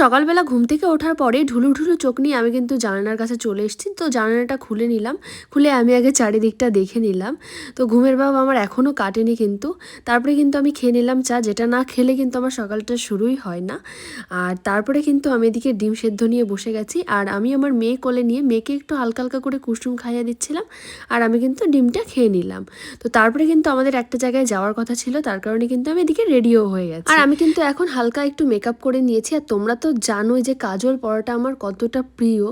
সকালবেলা ঘুম থেকে ওঠার পরে ঢুলু ঢুলু চোখ নিয়ে আমি কিন্তু জানালার কাছে চলে এসেছি। তো জানালাটা খুলে নিলাম। খুলে আমি আগে চারিদিকটা দেখে নিলাম। তো ঘুমের ভাব আমার এখনও কাটেনি কিন্তু। তারপরে কিন্তু আমি খেয়ে নিলাম চা, যেটা না খেলে কিন্তু আমার সকালটা শুরুই হয় না। আর তারপরে কিন্তু আমি এদিকে ডিম সেদ্ধ নিয়ে বসে গেছি। আর আমি আমার মেয়ে কোলে নিয়ে, মেয়েকে একটু হালকা হালকা করে কুসুম খাইয়ে দিচ্ছিলাম। আর আমি কিন্তু ডিমটা খেয়ে নিলাম। তো তারপরে কিন্তু আমাদের একটা জায়গায় যাওয়ার কথা ছিল। তার কারণে কিন্তু আমি এদিকে রেডিও হয়ে গেছি। আর আমি কিন্তু এখন হালকা একটু মেকআপ করে নিয়েছি। আর তোমরা তো জানোই যে কাজল পরাটা আমার কতটা প্রিয়।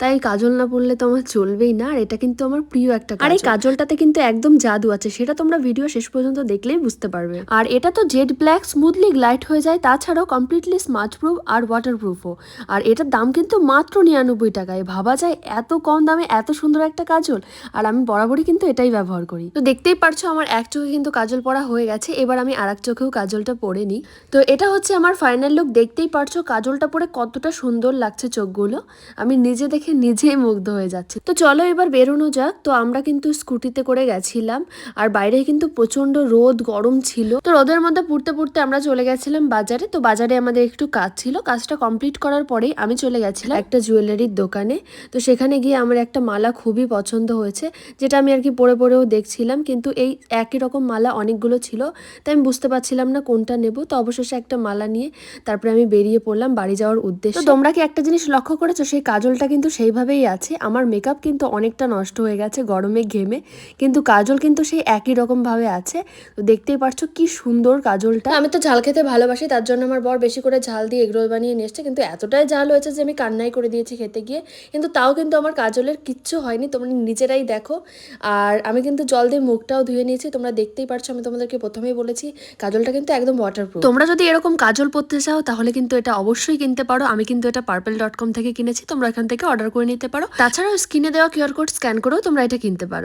তাই কাজল না পরলে তো আমার চলবেই না আর এটা কিন্তু আমার প্রিয় একটা আর এই কাজলটাতে কিন্তু একদম জাদু আছে সেটা তোমরা ভিডিও শেষ পর্যন্ত দেখলেই বুঝতে পারবে। আর এটা তো জেড ব্ল্যাক স্মুথলি গ্লাইট হয়ে যায় তাছাড়াও কমপ্লিটলি স্মার্ট প্রুফ আর ওয়াটার প্রুফও আর এটার দাম কিন্তু মাত্র নিরানব্বই টাকায়। ভাবা যায় এত কম দামে এত সুন্দর একটা কাজল আর আমি বরাবরই কিন্তু এটাই ব্যবহার করি। তো দেখতেই পারছ আমার এক চোখে কিন্তু কাজল পরা হয়ে গেছে এবার আমি আর এক চোখেও কাজলটা পরে নিই। তো এটা হচ্ছে আমার ফাইনাল লুক দেখতেই পারছ কাজলটা পরে কতটা সুন্দর লাগছে চোখগুলো, আমি নিজে দেখে নিজেই মুগ্ধ হয়ে যাচ্ছি। তো চলো এবার বেরোনো যাক, তো আমরা কিন্তু স্কুটিতে করে গেছিলাম, আর বাইরে কিন্তু প্রচণ্ড রোদ, গরম ছিল। তো রোদের মধ্যে পড়তে পড়তে আমরা চলে গেছিলাম বাজারে, তো বাজারে আমাদের একটু কাজ ছিল, কাজটা কমপ্লিট করার পরেই আমি চলে গেছিলাম একটা জুয়েলারির দোকানে। তো সেখানে গিয়ে আমার একটা মালা খুবই পছন্দ হয়েছে, যেটা আমি আর কি পরে পরেও দেখছিলাম, কিন্তু এই একই রকম মালা অনেকগুলো ছিল, তাই আমি বুঝতে পারছিলাম না কোনটা নেব। তো অবশেষে একটা মালা নিয়ে তারপরে আমি বেরিয়ে পড়লাম বাড়ি যাওয়ার উদ্দেশ্যে তোমরা কি একটা জিনিস লক্ষ্য করেছ? সেই কাজলটা কিন্তু সেইভাবেই আছে। আমার মেকআপ কিন্তু অনেকটা নষ্ট হয়ে গেছে গরমে ঘেমে। কিন্তু কাজল কিন্তু সেই একই রকম ভাবে আছে। তো দেখতেই পারছ কি সুন্দর কাজলটা। আমি তো ঝাল খেতে ভালোবাসি তার জন্য আমার বর বেশি করে ঝাল দিয়ে এগরোল বানিয়ে নিয়ে এসছে। কিন্তু এতটাই ঝাল হয়েছে যে আমি কান্নাই করে দিয়েছি খেতে গিয়ে। কিন্তু তাও কিন্তু আমার কাজলের কিচ্ছু হয়নি তোমরা নিজেরাই দেখো। আর আমি কিন্তু জল দিয়ে মুখটাও ধুয়ে নিয়েছি তোমরা দেখতেই পারছ আমি তোমাদেরকে প্রথমেই বলেছি কাজলটা কিন্তু একদম ওয়াটারপ্রুফ তোমরা যদি এরকম কাজল পরতে চাও তাহলে কিন্তু এটা অবশ্যই কিনতে পারো। আমি কিন্তু এটা পার্পেল ডট কম থেকে কিনেছি, তোমরা এখান থেকে অর্ডার করে নিতে পারো। তাছাড়াও স্ক্রিনে দেওয়া কিউআর কোড স্ক্যান করেও তোমরা এটা কিনতে পারো।